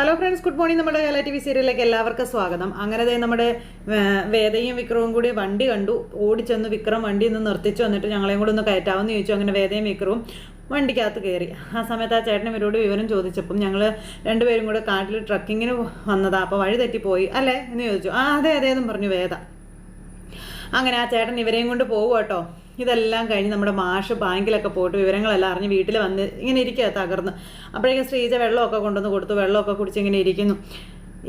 Hello friends good morning നമ്മുടെ Kerala T V സീരിയലിലേക്ക് എല്ലാവർക്കും സ്വാഗതം. അങ്ങനെ ദേ നമ്മുടെ വേദയും വിക്രവും കൂടി വണ്ടി കണ്ടു. ഓടിച്ചെന്ന് വിക്രം വണ്ടി ഒന്ന് നിർത്തിച്ചു. വന്നിട്ട് ഞങ്ങളെയും കൂടെ ഒന്ന് കയറ്റാമെന്ന് ചോദിച്ചു. അങ്ങനെ വേദയും വിക്രവും വണ്ടിക്കകത്ത് കയറി. ആ സമയത്ത് ആ ചേട്ടൻ ഇവരോട് വിവരം ചോദിച്ചപ്പം ഞങ്ങൾ രണ്ടുപേരും കൂടെ കാട്ടിൽ ട്രക്കിങ്ങിന് വന്നതാ. അപ്പോൾ വഴി തെറ്റിപ്പോയി. അല്ലേ? എന്ന് ചോദിച്ചു. ആ അതെ അതെ എന്നും പറഞ്ഞു വേദ. അങ്ങനെ ആ ചേട്ടൻ ഇവരെയും കൊണ്ട് പോകും കേട്ടോ ഇതെല്ലാം കഴിഞ്ഞ് നമ്മുടെ മാഷ് ബാങ്കിലൊക്കെ പോയിട്ട് വിവരങ്ങളെല്ലാം അറിഞ്ഞ് വീട്ടിൽ വന്ന് ഇങ്ങനെ ഇരിക്കുക തകർന്ന്. അപ്പോഴേക്കും ശ്രീജ വെള്ളമൊക്കെ കൊണ്ടുവന്ന് കൊടുത്തു വെള്ളമൊക്കെ കുടിച്ച് ഇങ്ങനെ ഇരിക്കുന്നു.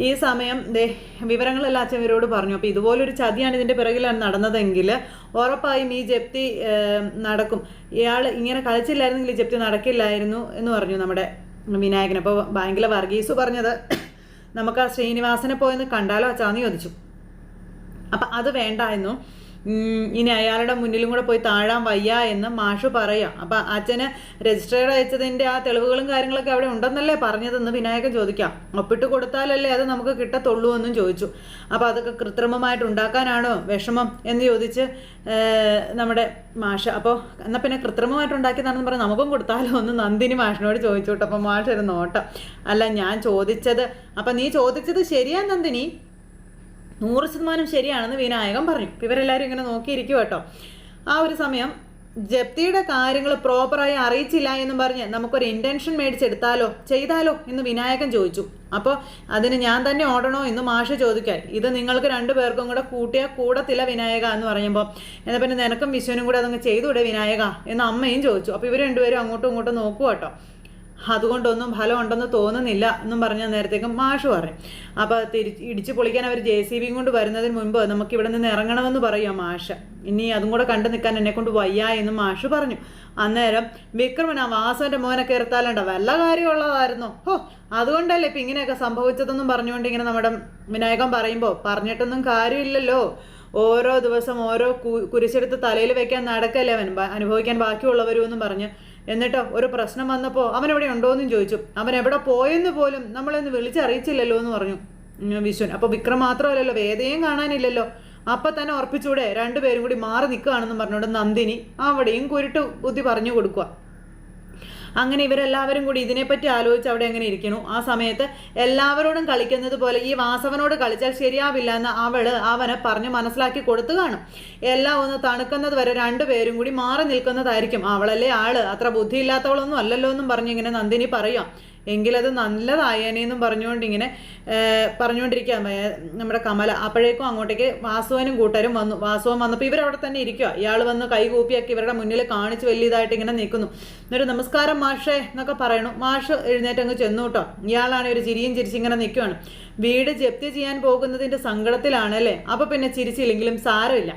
ഈ സമയം ദേ വിവരങ്ങളെല്ലാം അച്ഛൻ ഇവരോട് പറഞ്ഞു. അപ്പോൾ ഇതുപോലൊരു ചതിയാണ് ഇതിന്റെ പിറകിലാണ് നടന്നതെങ്കിൽ ഉറപ്പായും ഈ ജപ്തി നടക്കും. ഇയാൾ ഇങ്ങനെ കളിച്ചില്ലായിരുന്നെങ്കിൽ ഈ ജപ്തി നടക്കില്ലായിരുന്നു എന്ന് പറഞ്ഞു നമ്മുടെ വിനായകൻ. അപ്പോൾ ബാങ്കിലെ വർഗീസ് പറഞ്ഞത് നമുക്ക് ആ ശ്രീനിവാസനെ പോയെന്ന് കണ്ടാലോ അച്ചാന്ന് ചോദിച്ചു. അപ്പം അത് വേണ്ട എന്നും ഉം, ഇനി അയാളുടെ മുന്നിലും കൂടെ പോയി താഴാൻ വയ്യ എന്ന് മാഷു പറയാം. അപ്പം അച്ഛന് രജിസ്ട്രേഡ് അയച്ചതിന്റെ ആ തെളിവുകളും കാര്യങ്ങളൊക്കെ അവിടെ ഉണ്ടെന്നല്ലേ പറഞ്ഞതെന്ന് വിനായകൻ ചോദിക്കാം. ഒപ്പിട്ട് കൊടുത്താലല്ലേ അത് നമുക്ക് കിട്ടത്തുള്ളൂ എന്നും ചോദിച്ചു. അപ്പോൾ അതൊക്കെ കൃത്രിമമായിട്ട് ഉണ്ടാക്കാനാണോ വിഷമം എന്ന് ചോദിച്ച് നമ്മുടെ മാഷ. അപ്പോൾ എന്നാൽ പിന്നെ കൃത്രിമമായിട്ട് ഉണ്ടാക്കിയതാണെന്ന് പറഞ്ഞ് നമുക്കും കൊടുത്താലോ എന്ന് നന്ദിനി മാഷിനോട് ചോദിച്ചു കേട്ടോ. അപ്പം മാഷ് ഒരു നോട്ടം. അല്ല ഞാൻ ചോദിച്ചത് അപ്പം നീ ചോദിച്ചത് ശരിയാ നന്ദിനി? നൂറ് ശതമാനം ശരിയാണെന്ന് വിനായകൻ പറഞ്ഞു. ഇവരെല്ലാവരും ഇങ്ങനെ നോക്കിയിരിക്കും കേട്ടോ. ആ ഒരു സമയം ജപ്തിയുടെ കാര്യങ്ങൾ പ്രോപ്പറായി അറിയിച്ചില്ല എന്നും പറഞ്ഞ് നമുക്കൊരു ഇന്റൻഷൻ മേടിച്ചെടുത്താലോ ചെയ്താലോ എന്ന് വിനായകൻ ചോദിച്ചു. അപ്പോൾ അതിന് ഞാൻ തന്നെ ഓടണോ എന്ന് മാഷ ചോദിക്കാൻ. ഇത് നിങ്ങൾക്ക് രണ്ടു പേർക്കും കൂടെ കൂട്ടിയാൽ കൂടത്തില്ല വിനായക എന്ന് പറയുമ്പോൾ എന്നാൽ പിന്നെ നിനക്കും വിശ്വനും കൂടെ അതങ്ങ് ചെയ്തുകൂടെ വിനായക എന്ന് അമ്മയും ചോദിച്ചു. അപ്പോൾ ഇവർ രണ്ടുപേരും അങ്ങോട്ടും ഇങ്ങോട്ടും നോക്കുക കേട്ടോ. അതുകൊണ്ടൊന്നും ഫലം ഉണ്ടെന്ന് തോന്നുന്നില്ല എന്നും പറഞ്ഞ നേരത്തേക്കും മാഷ് പറഞ്ഞു അപ്പോൾ തിരി ഇടിച്ച് പൊളിക്കാൻ അവർ ജെ സി ബിയും കൊണ്ട് വരുന്നതിന് മുൻപ് നമുക്ക് ഇവിടെ നിന്ന് ഇറങ്ങണമെന്ന് പറയുക മാഷ. ഇനി അതും കൂടെ കണ്ടു നിൽക്കാൻ എന്നെ കൊണ്ട് വയ്യ എന്ന് മാഷ് പറഞ്ഞു. അന്നേരം വിക്രമൻ ആ വാസന്റെ മോനെ കയർത്താലുണ്ടോ വല്ല കാര്യമുള്ളതായിരുന്നു ഹോ അതുകൊണ്ടല്ലേ ഇപ്പം ഇങ്ങനെയൊക്കെ സംഭവിച്ചതെന്നും പറഞ്ഞുകൊണ്ട് ഇങ്ങനെ നമ്മുടെ വിനായകൻ പറയുമ്പോൾ പറഞ്ഞിട്ടൊന്നും കാര്യമില്ലല്ലോ. ഓരോ ദിവസം ഓരോ കുരിശെടുത്ത് തലയിൽ വെക്കാൻ നടക്കല്ലേ അവൻ. അനുഭവിക്കാൻ ബാക്കിയുള്ളവരും എന്നും പറഞ്ഞ് എന്നിട്ടോ ഒരു പ്രശ്നം വന്നപ്പോൾ അവൻ എവിടെ ഉണ്ടോയെന്നും ചോദിച്ചു. അവൻ എവിടെ പോയെന്ന് പോലും നമ്മളെന്ന് വിളിച്ചറിയിച്ചില്ലല്ലോ എന്ന് പറഞ്ഞു. വിശ്വൻ. അപ്പോൾ വിക്രം മാത്രമല്ലല്ലോ വേദയും കാണാനില്ലല്ലോ. അപ്പം തന്നെ ഉറപ്പിച്ചൂടെ രണ്ടുപേരും കൂടി മാറി നിൽക്കുകയാണെന്ന് പറഞ്ഞുകൊണ്ട് നന്ദിനി അവിടെയും കുരുട്ട് ബുദ്ധി പറഞ്ഞു കൊടുക്കുക അങ്ങനെ ഇവരെല്ലാവരും കൂടി ഇതിനെപ്പറ്റി ആലോചിച്ച് അവിടെ അങ്ങനെ ഇരിക്കണു? ആ സമയത്ത് എല്ലാവരോടും കളിക്കുന്നത് പോലെ ഈ വാസവനോട് കളിച്ചാൽ ശരിയാവില്ല എന്ന് അവൾ അവനെ പറഞ്ഞ് മനസ്സിലാക്കി കൊടുത്തു കാണും. എല്ലാം ഒന്ന് തണുക്കുന്നത് വരെ രണ്ടുപേരും കൂടി മാറി നിൽക്കുന്നതായിരിക്കും. അവളല്ലേ ആൾ? അത്ര ബുദ്ധിയില്ലാത്തവളൊന്നും അല്ലല്ലോ എന്നും പറഞ്ഞ് ഇങ്ങനെ നന്ദിനി പറയാം എങ്കിലത് നല്ലതായേനെന്നും പറഞ്ഞുകൊണ്ട് ഇങ്ങനെ പറഞ്ഞുകൊണ്ടിരിക്കുക നമ്മുടെ കമല. അപ്പോഴേക്കും അങ്ങോട്ടേക്ക് വാസുവനും കൂട്ടരും വന്നു. വാസുവൻ വന്നപ്പോൾ ഇവരവിടെ തന്നെ ഇരിക്കുക ഇയാൾ വന്ന് കൈകൂപ്പിയാക്കി ഇവരുടെ മുന്നിൽ കാണിച്ച് വലിയതായിട്ട് ഇങ്ങനെ നിൽക്കുന്നു. എന്നിട്ട് നമസ്കാരം മാഷേ എന്നൊക്കെ പറയണു. മാഷ് എഴുന്നേറ്റ് അങ്ങ് ചെന്നു കേട്ടോ. ഇയാളാണ് ഒരു ചിരിയും ചിരിച്ച് ഇങ്ങനെ നിൽക്കുകയാണ് വീട് ജപ്തി ചെയ്യാൻ പോകുന്നതിന്റെ സങ്കടത്തിലാണ് അല്ലേ അപ്പോൾ പിന്നെ ചിരിച്ചില്ലെങ്കിലും സാരമില്ല?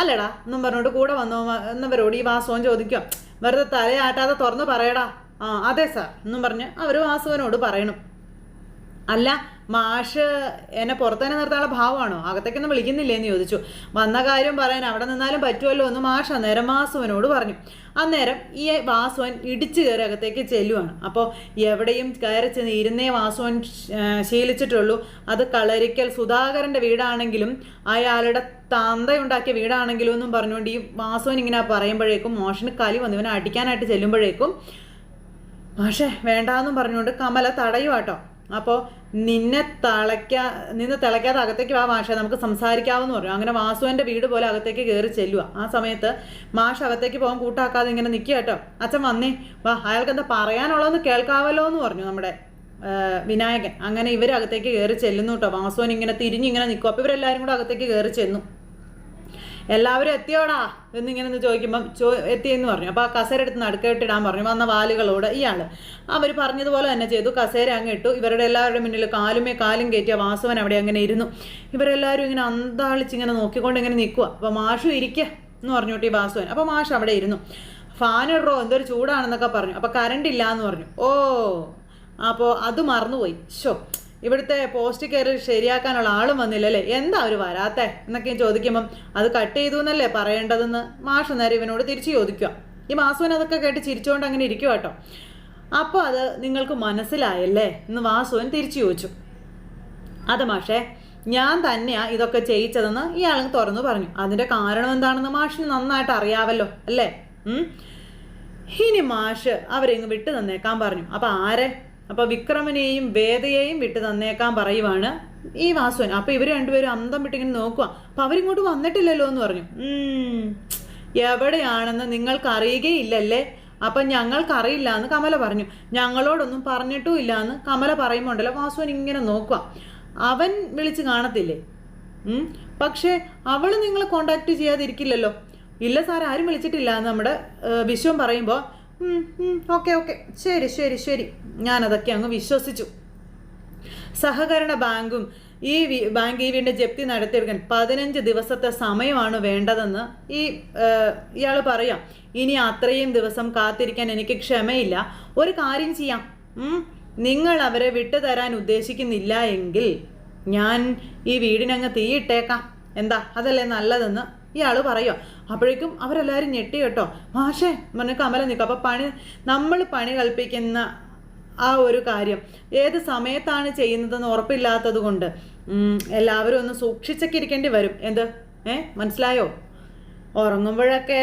അല്ലടാ എന്നും പറഞ്ഞുകൊണ്ട് കൂടെ വന്നോ എന്നവരോട് ഈ വാസവൻ ചോദിക്കുക വെറുതെ തലയാട്ടാതെ തുറന്ന് പറയടാ. ആ അതെ സാർ. എന്നും പറഞ്ഞ് അവർ വാസുവിനോട് പറയണം. അല്ല മാഷ് എന്നെ പുറത്തുതന്നെ നിർത്താനുള്ള ഭാവമാണോ? അകത്തേക്കൊന്നും വിളിക്കുന്നില്ലേ എന്ന് ചോദിച്ചു. വന്ന കാര്യം പറയാൻ അവിടെ നിന്നാലും പറ്റുമല്ലോ എന്ന് മാഷ് അന്നേരം വാസുവിനോട് പറഞ്ഞു. അന്നേരം ഈ വാസുവൻ ഇടിച്ചു കയറി അകത്തേക്ക് ചെല്ലുവാണ്. അപ്പോൾ എവിടെയും കയറി ചെന്ന് ഇരുന്നേ വാസുവൻ ശീലിച്ചിട്ടുള്ളൂ. അത് കളരിക്കൽ സുധാകരന്റെ വീടാണെങ്കിലും അയാളുടെ തന്തയുണ്ടാക്കിയ വീടാണെങ്കിലും എന്നും പറഞ്ഞുകൊണ്ട് ഈ വാസുവൻ ഇങ്ങനെ പറയുമ്പോഴേക്കും മോഷന് കലി വന്നു ഇവനെ അടിക്കാനായിട്ട് ചെല്ലുമ്പോഴേക്കും പക്ഷേ വേണ്ടാന്നും പറഞ്ഞുകൊണ്ട് കമല തടയുവാട്ടോ. അപ്പോൾ നിന്നെ തളയ്ക്കാ നിന്ന് തിളയ്ക്കാതെ അകത്തേക്ക് വാ മാഷ നമുക്ക് സംസാരിക്കാമെന്ന് പറഞ്ഞു അങ്ങനെ വാസുവിന്റെ വീട് പോലെ അകത്തേക്ക് കയറി ചെല്ലുക ആ സമയത്ത് മാഷ് അകത്തേക്ക് പോകാൻ കൂട്ടാക്കാതെ ഇങ്ങനെ നിൽക്കുക കേട്ടോ. അച്ഛൻ വന്നേ വാ അയാൾക്ക് എന്താ പറയാനുള്ളതെന്ന് കേൾക്കാവല്ലോ എന്ന് പറഞ്ഞു നമ്മുടെ വിനായകൻ. അങ്ങനെ ഇവരകത്തേക്ക് കയറി ചെല്ലുന്നു കേട്ടോ. വാസുവൻ ഇങ്ങനെ തിരിഞ്ഞിങ്ങനെ നിൽക്കും അപ്പോൾ ഇവരെല്ലാവരും കൂടെ അകത്തേക്ക് കയറി ചെന്നു. എല്ലാവരും എത്തിയോടാ? എന്നിങ്ങനെ ഒന്ന് ചോദിക്കുമ്പം ചോ എത്തിയെന്ന് പറഞ്ഞു. അപ്പോൾ ആ കസേര എടുത്ത് നടുക്കേട്ടിടാൻ പറഞ്ഞു. വന്ന വാലുകളോട് ഇയാൾ അവർ പറഞ്ഞതുപോലെ തന്നെ ചെയ്തു. കസേര അങ്ങ് ഇട്ടു. ഇവരുടെ എല്ലാവരുടെ മുന്നിൽ കാലുമേ കാലും കയറ്റിയ വാസവൻ അവിടെ അങ്ങനെ ഇരുന്നു. ഇവരെല്ലാവരും ഇങ്ങനെ അന്താളിച്ച് ഇങ്ങനെ നോക്കിക്കൊണ്ട് ഇങ്ങനെ നിൽക്കുക അപ്പോൾ മാഷു ഇരിക്കുക എന്ന് പറഞ്ഞു ഈ വാസവൻ. അപ്പോൾ മാഷ് അവിടെ ഇരുന്നു. ഫാൻ ഇടറോ? എന്തൊരു ചൂടാണെന്നൊക്കെ പറഞ്ഞു. അപ്പോൾ കറണ്ട് ഇല്ല എന്ന് പറഞ്ഞു. ഓ അപ്പോൾ അത് മറന്നുപോയി. ഷോ ഇവിടുത്തെ പോസ്റ്റ് കയറി ശരിയാക്കാനുള്ള ആളും വന്നില്ലല്ലേ? എന്താ അവർ വരാത്തെ? എന്നൊക്കെ ചോദിക്കുമ്പം അത് കട്ട് ചെയ്തു എന്നല്ലേ പറയേണ്ടതെന്ന്? മാഷ് നേരം ഇവനോട് തിരിച്ചു ചോദിക്കുക. ഈ മാസുവിന് അതൊക്കെ കേട്ട് ചിരിച്ചുകൊണ്ട് അങ്ങനെ ഇരിക്കുക കേട്ടോ അപ്പോൾ അത് നിങ്ങൾക്ക് മനസ്സിലായല്ലേ? എന്ന് വാസുവൻ തിരിച്ചു ചോദിച്ചു. അത് മാഷേ ഞാൻ തന്നെയാ ഇതൊക്കെ ചെയ്യിച്ചതെന്ന് ഇയാളെ തുറന്നു പറഞ്ഞു. അതിന്റെ കാരണം എന്താണെന്ന് മാഷിന് നന്നായിട്ട് അറിയാവല്ലോ അല്ലേ? ഇനി മാഷ് അവരെങ്ങ് വിട്ടു തന്നേക്കാൻ പറഞ്ഞു. അപ്പൊ ആരെ? അപ്പോൾ വിക്രമനെയും വേദയെയും വിട്ട് തന്നേക്കാൻ പറയുവാണ് ഈ വാസുവൻ. അപ്പോൾ ഇവർ രണ്ടുപേരും അന്തം വിട്ടിങ്ങനെ നോക്കുക അപ്പം അവരിങ്ങോട്ട് വന്നിട്ടില്ലല്ലോ എന്ന് പറഞ്ഞു. എവിടെയാണെന്ന് നിങ്ങൾക്ക് അറിയുകയില്ലല്ലേ? അപ്പം ഞങ്ങൾക്കറിയില്ല എന്ന് കമല പറഞ്ഞു. ഞങ്ങളോടൊന്നും പറഞ്ഞിട്ടും ഇല്ല എന്ന് കമല പറയുമ്പോണ്ടല്ലോ വാസുവൻ ഇങ്ങനെ നോക്കുക അവൻ വിളിച്ച് കാണത്തില്ലേ. പക്ഷേ അവൾ നിങ്ങളെ കോണ്ടാക്ട് ചെയ്യാതിരിക്കില്ലല്ലോ. ഇല്ല സാർ ആരും വിളിച്ചിട്ടില്ല എന്ന് നമ്മുടെ വിശ്വം പറയുമ്പോൾ ഓക്കെ ഓക്കെ. ശരി ശരി ശരി. ഞാനതൊക്കെ അങ്ങ് വിശ്വസിച്ചു. സഹകരണ ബാങ്കും ഈ ബാങ്ക് ഈ വീടിന്റെ ജപ്തി നടത്തിയെടുക്കാൻ പതിനഞ്ച് ദിവസത്തെ സമയമാണ് വേണ്ടതെന്ന് ഈ ഇയാൾ പറയാം. ഇനി അത്രയും ദിവസം കാത്തിരിക്കാൻ എനിക്ക് ക്ഷമയില്ല. ഒരു കാര്യം ചെയ്യാം. നിങ്ങൾ അവരെ വിട്ടുതരാൻ ഉദ്ദേശിക്കുന്നില്ല എങ്കിൽ ഞാൻ ഈ വീടിനങ്ങ് തീയിട്ടേക്കാം. എന്താ? അതല്ലേ നല്ലതെന്ന്? ഇയാൾ പറയുമോ അപ്പോഴേക്കും അവരെല്ലാവരും ഞെട്ടി കേട്ടോ. മാഷേ പറഞ്ഞ കമല നിൽക്കും. അപ്പോൾ പണി നമ്മൾ പണി കൽപ്പിക്കുന്ന ആ ഒരു കാര്യം ഏത് സമയത്താണ് ചെയ്യുന്നതെന്ന് ഉറപ്പില്ലാത്തത് കൊണ്ട് എല്ലാവരും ഒന്ന് സൂക്ഷിച്ചൊക്കെ ഇരിക്കേണ്ടി വരും. എന്ത്? ഏ? മനസ്സിലായോ? ഉറങ്ങുമ്പോഴൊക്കെ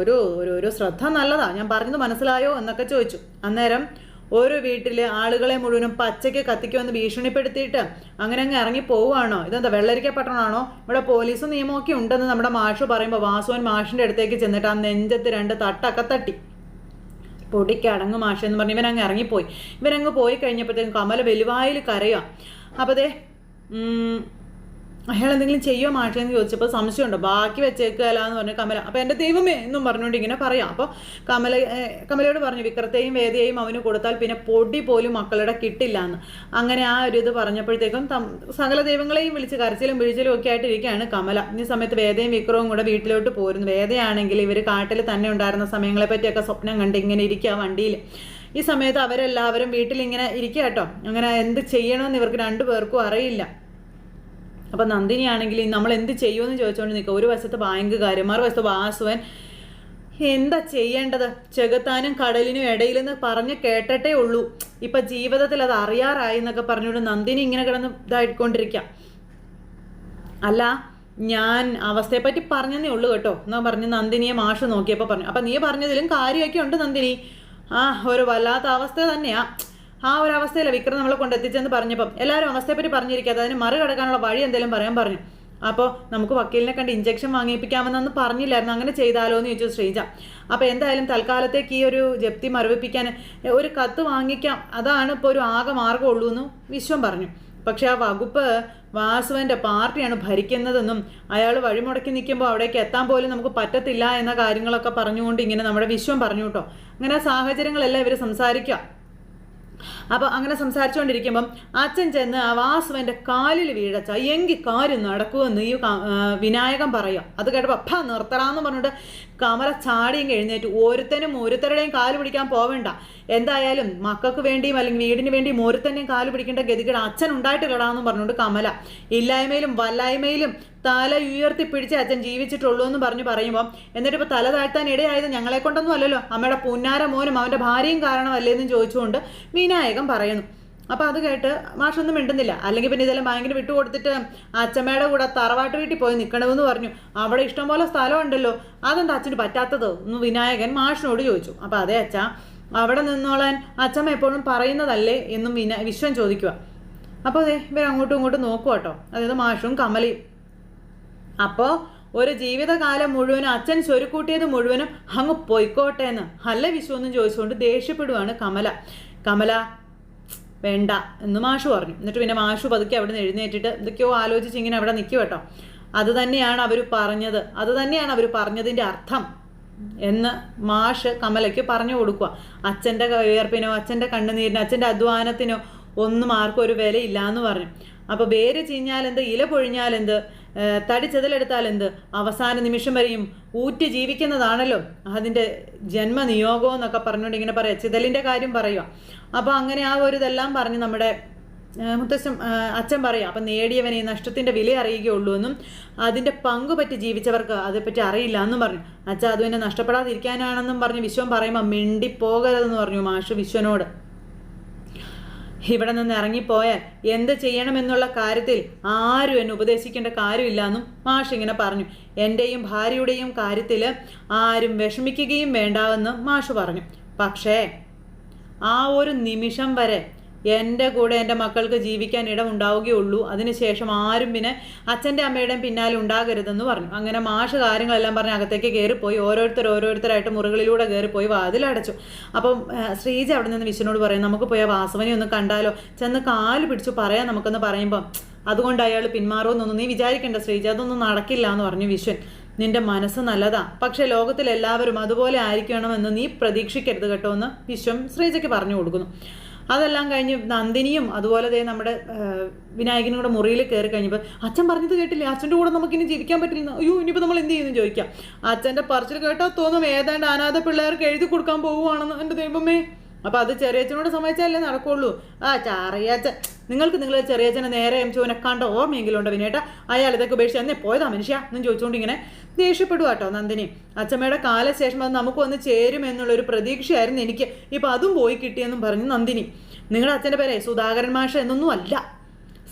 ഒരു ഒരു ശ്രദ്ധ നല്ലതാണ് ഞാൻ പറഞ്ഞത് മനസ്സിലായോ എന്നൊക്കെ ചോദിച്ചു. അന്നേരം ഒരു വീട്ടിലെ ആളുകളെ മുഴുവനും പച്ചയ്ക്ക് കത്തിക്കുമെന്ന് ഭീഷണിപ്പെടുത്തിയിട്ട് അങ്ങനെ അങ്ങ് ഇറങ്ങി പോവുകയാണോ? ഇതെന്താ വെള്ളരിക്ക പട്ടണമാണോ? ഇവിടെ പോലീസ് നിയമമൊക്കെ ഉണ്ടെന്ന് നമ്മുടെ മാഷ് പറയുമ്പോൾ വാസുവൻ മാഷിന്റെ അടുത്തേക്ക് ചെന്നിട്ട് ആ നെഞ്ചത്ത് രണ്ട് തട്ടൊക്കെ തട്ടി. പൊടിക്കടങ്ങ് മാഷ എന്ന് പറഞ്ഞ് ഇവനങ്ങ് ഇറങ്ങിപ്പോയി. ഇവനങ്ങ് പോയി കഴിഞ്ഞപ്പോഴത്തേക്കും കമല വെലുവായിൽ കരയുക അപ്പോൾ ഉം, അയാൾ എന്തെങ്കിലും ചെയ്യുമോ മാഷേ എന്ന് ചോദിച്ചപ്പോൾ സംശയമുണ്ടോ. ബാക്കി വെച്ചേക്കുകയല്ല എന്ന് പറഞ്ഞു കമല അപ്പോൾ എന്റെ ദൈവമേ എന്നും പറഞ്ഞുകൊണ്ട് ഇങ്ങനെ പറയാം. അപ്പോൾ കമല കമലയോട് പറഞ്ഞു വിക്രത്തെയും വേദയെയും അവന് കൊടുത്താൽ പിന്നെ പൊടി പോലും മക്കളുടെ കിട്ടില്ല എന്ന് അങ്ങനെ ആ ഒരു ഇത് പറഞ്ഞപ്പോഴത്തേക്കും സകല ദൈവങ്ങളെയും വിളിച്ച് കരച്ചിലും പിഴിച്ചിലും ഒക്കെ ആയിട്ട് ഇരിക്കുകയാണ് കമല. ഈ സമയത്ത് വേദയും വിക്രവും കൂടെ വീട്ടിലോട്ട് പോരുന്നു. വേദയാണെങ്കിൽ ഇവർ കാട്ടിൽ തന്നെ ഉണ്ടായിരുന്ന സമയങ്ങളെ പറ്റിയൊക്കെ സ്വപ്നം കണ്ട് ഇങ്ങനെ ഇരിക്കുക വണ്ടിയിൽ. ഈ സമയത്ത് അവരെല്ലാവരും വീട്ടിലിങ്ങനെ ഇരിക്കുക കേട്ടോ. അങ്ങനെ എന്ത് ചെയ്യണമെന്ന് ഇവർക്ക് രണ്ടു പേർക്കും അറിയില്ല. അപ്പം നന്ദിനിയാണെങ്കിൽ നമ്മൾ എന്ത് ചെയ്യുമെന്ന് ചോദിച്ചുകൊണ്ട് നിൽക്കുക ഒരു വശത്ത് ബാങ്കുകാർ മറുവശത്ത് വാസുവൻ. എന്താ ചെയ്യേണ്ടത്? ചെകുത്താനും കടലിനും ഇടയിലെന്ന് പറഞ്ഞ് കേട്ടിട്ടേ ഉള്ളൂ. ഇപ്പം ജീവിതത്തിൽ അത് അറിയാറായി എന്നൊക്കെ പറഞ്ഞുകൊണ്ട് നന്ദിനി ഇങ്ങനെ കിടന്ന് ഇതായിക്കൊണ്ടിരിക്കുക അല്ല ഞാൻ അവസ്ഥയെ അവസ്ഥയെപ്പറ്റി പറഞ്ഞതേ ഉള്ളൂ കേട്ടോ. എന്നാ പറഞ്ഞ് നന്ദിനിയെ മാഷ് നോക്കിയപ്പോൾ പറഞ്ഞു. അപ്പം നീ പറഞ്ഞതിലും കാര്യമൊക്കെ ഉണ്ട് നന്ദിനി. ആ ഒരു വല്ലാത്ത അവസ്ഥ തന്നെയാ. ആ ഒരു അവസ്ഥയിലെ വിക്രം നമ്മളെ കൊണ്ടെത്തിച്ചെന്ന് പറഞ്ഞപ്പം. എല്ലാവരും അവസ്ഥയെപ്പറ്റി പറഞ്ഞിരിക്കാതെ അതിന് മറികടക്കാനുള്ള വഴി എന്തെങ്കിലും പറയാൻ പറഞ്ഞു. അപ്പോൾ നമുക്ക് വക്കീലിനെ കണ്ട് ഇഞ്ചക്ഷൻ വാങ്ങിപ്പിക്കാമെന്നൊന്നും പറഞ്ഞില്ലായിരുന്നു. അങ്ങനെ ചെയ്താലോ എന്ന് ചോദിച്ചു ശ്രീജ. അപ്പോൾ എന്തായാലും തൽക്കാലത്തേക്ക് ഈ ഒരു ജപ്തി മരവിപ്പിക്കാൻ ഒരു കത്ത് വാങ്ങിക്കാം. അതാണ് ഇപ്പോൾ ഒരു ആകെ മാർഗമുള്ളൂ എന്ന് വിശ്വം പറഞ്ഞു. പക്ഷേ ആ വകുപ്പ് വാസുവിന്റെ പാർട്ടിയാണ് ഭരിക്കുന്നതെന്നും അയാൾ വഴിമുടക്കി നിൽക്കുമ്പോൾ അവിടേക്ക് എത്താൻ പോലും നമുക്ക് പറ്റത്തില്ല എന്ന കാര്യങ്ങളൊക്കെ പറഞ്ഞുകൊണ്ട് ഇങ്ങനെ നമ്മുടെ വിശ്വം പറഞ്ഞു കേട്ടോ. അങ്ങനെ സാഹചര്യങ്ങളെല്ലാം ഇവർ സംസാരിക്കുക. അപ്പോൾ അങ്ങനെ സംസാരിച്ചുകൊണ്ടിരിക്കുമ്പം അച്ഛൻ ചെന്ന് ആ വാസുവിന്റെ കാലിൽ വീഴച്ച എങ്കിൽ കാര്യം നടക്കുമെന്ന് ഈ വിനായകൻ പറയുക അത് കേട്ടപ്പോൾ അപ്പ നിർത്തടാന്ന് പറഞ്ഞിട്ട് കമല ചാടിയും എഴുന്നേറ്റ്. ഓരോരുത്തരും ഓരോരുത്തരുടെയും കാൽ പിടിക്കാൻ പോവേണ്ട. എന്തായാലും മക്കൾക്ക് വേണ്ടിയും അല്ലെങ്കിൽ വീടിന് വേണ്ടിയും ഓരോരുത്തരുടെയും കാൽ പിടിക്കേണ്ട ഗതികേട് അച്ഛൻ ഉണ്ടായിട്ടില്ലടാന്ന് പറഞ്ഞുകൊണ്ട് കമല ഇല്ലായ്മയിലും വല്ലായ്മയിലും തല ഉയർത്തി പിടിച്ച് അച്ഛൻ ജീവിച്ചിട്ടുള്ളൂ എന്ന് പറഞ്ഞ് പറയുമ്പോൾ എന്നിട്ട് ഇപ്പോൾ തല താഴ്ത്താൻ ഇടയായത് ഞങ്ങളെ കൊണ്ടൊന്നും അല്ലല്ലോ. അമ്മയുടെ പുന്നാര മോനും അവന്റെ ഭാര്യയും കാരണമല്ലേ എന്ന് ചോദിച്ചുകൊണ്ട് വിനായകം പറയുന്നു. അപ്പോൾ അത് കേട്ട് മാഷൊന്നും മിണ്ടുന്നില്ല. അല്ലെങ്കിൽ പിന്നെ ഇതെല്ലാം ബാങ്കിന് വിട്ടുകൊടുത്തിട്ട് അച്ഛമ്മയുടെ കൂടെ തറവാട്ട് വീട്ടിൽ പോയി നിൽക്കണമെന്ന് പറഞ്ഞു. അവിടെ ഇഷ്ടംപോലെ സ്ഥലമുണ്ടല്ലോ. അതെന്താ അച്ഛന് പറ്റാത്തത്? എന്ന് വിനായകൻ മാഷിനോട് ചോദിച്ചു. അപ്പോൾ അതെ അച്ഛ അവിടെ നിന്നോളാൻ അച്ഛമ്മ എപ്പോഴും പറയുന്നതല്ലേ എന്നും വിന വിശ്വം ചോദിക്കുക അപ്പോൾ അതെ ഇവർ അങ്ങോട്ടും ഇങ്ങോട്ടും നോക്കുക കേട്ടോ അതായത് മാഷും കമലയും. അപ്പോൾ ഒരു ജീവിതകാലം മുഴുവനും അച്ഛൻ ചൊരുക്കൂട്ടിയത് മുഴുവനും അങ്ങ് പൊയ്ക്കോട്ടെ എന്ന്. അല്ല വിശ്വ എന്നും ചോദിച്ചുകൊണ്ട് ദേഷ്യപ്പെടുവാണ് കമല. കമല വേണ്ട എന്ന് മാഷു പറഞ്ഞു. എന്നിട്ട് പിന്നെ മാഷു പതുക്കെ അവിടെ നിന്ന് എഴുന്നേറ്റിട്ട് എന്തൊക്കെയോ ആലോചിച്ച് ഇങ്ങനെ അവിടെ നിൽക്കും കേട്ടോ അത് തന്നെയാണ് അവർ പറഞ്ഞത്. അത് തന്നെയാണ് അവർ പറഞ്ഞതിന്റെ അർത്ഥം എന്ന് മാഷ് കമലയ്ക്ക് പറഞ്ഞു കൊടുക്കുക അച്ഛന്റെ വിയർപ്പിനോ അച്ഛന്റെ കണ്ണുനീരിനോ അച്ഛന്റെ അധ്വാനത്തിനോ ഒന്നും ആർക്കും ഒരു വിലയില്ല എന്ന് പറഞ്ഞു. അപ്പോൾ വേര് ചീഞ്ഞാലെന്ത് ഇല പൊഴിഞ്ഞാലെന്ത്? ഏഹ് ചെതലെടുത്താൽ എന്ത് അവസാന നിമിഷം വരെയും ഊറ്റി ജീവിക്കുന്നതാണല്ലോ. അതിന്റെ ജന്മനിയോഗം എന്നൊക്കെ പറഞ്ഞുകൊണ്ട് ഇങ്ങനെ പറയാം. ചിതലിന്റെ കാര്യം പറയുക അപ്പോൾ അങ്ങനെ ആ ഒരു ഇതെല്ലാം പറഞ്ഞ് നമ്മുടെ മുത്തശ്ശൻ അച്ഛൻ പറയാം. അപ്പം നേടിയവനെ നഷ്ടത്തിന്റെ വില അറിയുകയുള്ളൂ എന്നും അതിന്റെ പങ്കു പറ്റി ജീവിച്ചവർക്ക് അതേപ്പറ്റി അറിയില്ല എന്നും പറഞ്ഞു. അച്ഛ അതുവിനെ നഷ്ടപ്പെടാതിരിക്കാനാണെന്നും പറഞ്ഞ് വിശ്വം പറയുമ്പോൾ മിണ്ടിപ്പോകരുതെന്ന് പറഞ്ഞു മാഷ് വിശ്വനോട്. ഇവിടെ നിന്ന് ഇറങ്ങിപ്പോയാൽ എന്ത് ചെയ്യണമെന്നുള്ള കാര്യത്തിൽ ആരും എന്നെ ഉപദേശിക്കേണ്ട കാര്യമില്ല എന്നും മാഷ് ഇങ്ങനെ പറഞ്ഞു. എന്റെയും ഭാര്യയുടെയും കാര്യത്തിൽ ആരും വിഷമിക്കുകയും വേണ്ടാവെന്ന് മാഷ് പറഞ്ഞു. പക്ഷേ ആ ഒരു നിമിഷം വരെ എന്റെ കൂടെ എന്റെ മക്കൾക്ക് ജീവിക്കാൻ ഇടം ഇടമുണ്ടാവുകയുള്ളൂ. അതിനുശേഷം ആരും പിന്നെ അച്ഛന്റെ അമ്മയുടെയും പിന്നാലെ ഉണ്ടാകരുതെന്ന് പറഞ്ഞു. അങ്ങനെ മാഷ് കാര്യങ്ങളെല്ലാം പറഞ്ഞ് അകത്തേക്ക് കയറിപ്പോയി. ഓരോരുത്തർ ഓരോരുത്തരായിട്ട് മുറികളിലൂടെ കയറിപ്പോയി വാതിലടച്ചു അപ്പം ശ്രീജ അവിടെ നിന്ന് വിശ്വനോട് പറയും നമുക്ക് പോയി ആ വാസവനെ ഒന്ന് കണ്ടാലോ? ചെന്ന് കാൽ പിടിച്ചു പറയാം നമുക്കെന്ന് പറയുമ്പം. അതുകൊണ്ട് അയാൾ പിന്മാറുമെന്നൊന്നും നീ വിചാരിക്കേണ്ട ശ്രീജ അതൊന്നും നടക്കില്ല എന്ന് പറഞ്ഞു വിശ്വൻ. നിന്റെ മനസ്സ് നല്ലതാ. പക്ഷെ ലോകത്തിലെല്ലാവരും അതുപോലെ ആയിരിക്കണമെന്ന് നീ പ്രതീക്ഷിക്കരുത് കേട്ടോ എന്ന് വിശ്വം ശ്രീജയ്ക്ക് പറഞ്ഞു കൊടുക്കുന്നു. അതെല്ലാം കഴിഞ്ഞ് നന്ദിനിയും അതുപോലെ തന്നെ നമ്മുടെ വിനായകനും കൂടെ മുറിയിൽ കയറി കഴിഞ്ഞപ്പോൾ അച്ഛൻ പറഞ്ഞത് കേട്ടില്ലേ? അച്ഛന്റെ കൂടെ നമുക്ക് ഇനി ജീവിക്കാൻ പറ്റില്ല അയ്യോ ഇനിയിപ്പോൾ നമ്മൾ എന്ത് ചെയ്യുന്നു ചോദിക്കാം. അച്ഛന്റെ പറച്ചിൽ കേട്ടാൽ തോന്നും ഏതാണ്ട് അനാഥ പിള്ളേർക്ക് എഴുതി കൊടുക്കാൻ പോവുകയാണെന്ന് എന്റെ ദൈവമേ. അപ്പോൾ അത് ചെറിയച്ഛനോട് സമ്മതിച്ചാലേ നടക്കുള്ളൂ. ആ ചെറിയച്ഛൻ. നിങ്ങൾക്ക് നിങ്ങൾ ചെറിയച്ഛനെ നേരെ എം ചോനെ കണ്ട ഓർമ്മയെങ്കിലും ഉണ്ടോ വിനേട്ട അയാൾ ഇതൊക്കെ ഉപേക്ഷിച്ച് എന്നെ പോയതാ മനുഷ്യ എന്നും ചോദിച്ചുകൊണ്ട് ഇങ്ങനെ ദേഷ്യപ്പെടുക കേട്ടോ നന്ദിനി. അച്ഛമ്മയുടെ കാലശേഷം അത് നമുക്ക് വന്ന് ചേരുമെന്നുള്ളൊരു പ്രതീക്ഷയായിരുന്നു എനിക്ക്. ഇപ്പം അതും പോയി കിട്ടിയെന്നും പറഞ്ഞു നന്ദിനി. നിങ്ങളുടെ അച്ഛന്റെ പേരെ സുധാകരൻ മാഷ എന്നൊന്നും അല്ല.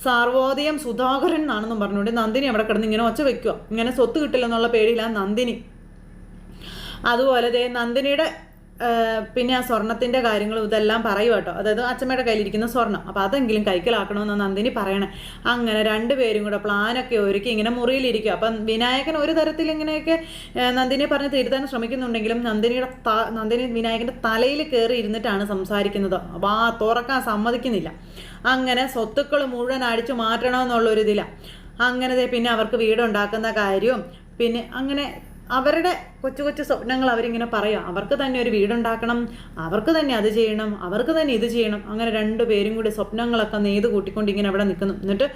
സാർവോദയം സുധാകരൻ എന്നാണെന്നും പറഞ്ഞുകൊണ്ട് നന്ദിനി അവിടെ കിടന്ന് ഇങ്ങനെ ഒച്ച വെക്കുക ഇങ്ങനെ സ്വത്ത് കിട്ടില്ലെന്നുള്ള പേടിയില്ല നന്ദിനി. അതുപോലെ നന്ദിനിയുടെ പിന്നെ ആ സ്വർണത്തിന്റെ കാര്യങ്ങളും ഇതെല്ലാം പറയും കേട്ടോ. അതായത് അച്ഛമ്മയുടെ കയ്യിലിരിക്കുന്ന സ്വർണം. അപ്പോൾ അതെങ്കിലും കൈക്കലാക്കണമെന്ന് നന്ദിനി പറയണേ. അങ്ങനെ രണ്ടുപേരും കൂടെ പ്ലാനൊക്കെ ഒരുക്കി ഇങ്ങനെ മുറിയിലിരിക്കും. അപ്പം വിനായകൻ ഒരു തരത്തിൽ ഇങ്ങനെയൊക്കെ നന്ദിനിയെ പറഞ്ഞ് തിരുത്താൻ ശ്രമിക്കുന്നുണ്ടെങ്കിലും നന്ദിനിയുടെ നന്ദിനി വിനായകന്റെ തലയിൽ കയറി ഇരുന്നിട്ടാണ് സംസാരിക്കുന്നത്. അപ്പോൾ ആ തുറക്കാൻ സമ്മതിക്കുന്നില്ല. അങ്ങനെ സ്വത്തുക്കൾ മുഴുവൻ അടിച്ചു മാറ്റണമെന്നുള്ളൊരു ഇതിലാണ് അങ്ങനെ പിന്നെ അവർക്ക് വീടുണ്ടാക്കുന്ന കാര്യവും പിന്നെ അങ്ങനെ അവരുടെ കൊച്ചു കൊച്ചു സ്വപ്നങ്ങൾ അവരിങ്ങനെ പറയാം. അവർക്ക് തന്നെ ഒരു വീടുണ്ടാക്കണം അവർക്ക് തന്നെ അത് ചെയ്യണം അവർക്ക് തന്നെ ഇത് ചെയ്യണം. അങ്ങനെ രണ്ടു പേരും കൂടി സ്വപ്നങ്ങളൊക്കെ നെയ്ത് കൂട്ടിക്കൊണ്ട് ഇങ്ങനെ അവിടെ നിൽക്കുന്നു. എന്നിട്ട്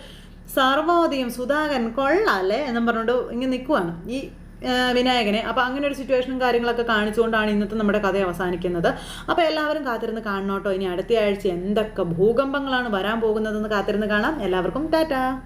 സർവോദയം സുധാകരൻ കൊള്ളാല്ലേ എന്നും പറഞ്ഞുകൊണ്ട് ഇങ്ങനെ നിൽക്കുവാണ് ഈ വിനായകനെ. അപ്പോൾ അങ്ങനെ ഒരു സിറ്റുവേഷനും കാര്യങ്ങളൊക്കെ കാണിച്ചുകൊണ്ടാണ് ഇന്നത്തെ നമ്മുടെ കഥ അവസാനിക്കുന്നത്. അപ്പോൾ എല്ലാവരും കാത്തിരുന്ന് കാണണോട്ടോ ഇനി അടുത്ത ആഴ്ച എന്തൊക്കെ ഭൂകമ്പങ്ങളാണ് വരാൻ പോകുന്നതെന്ന് കാത്തിരുന്ന് കാണാം. എല്ലാവർക്കും ടാറ്റാ.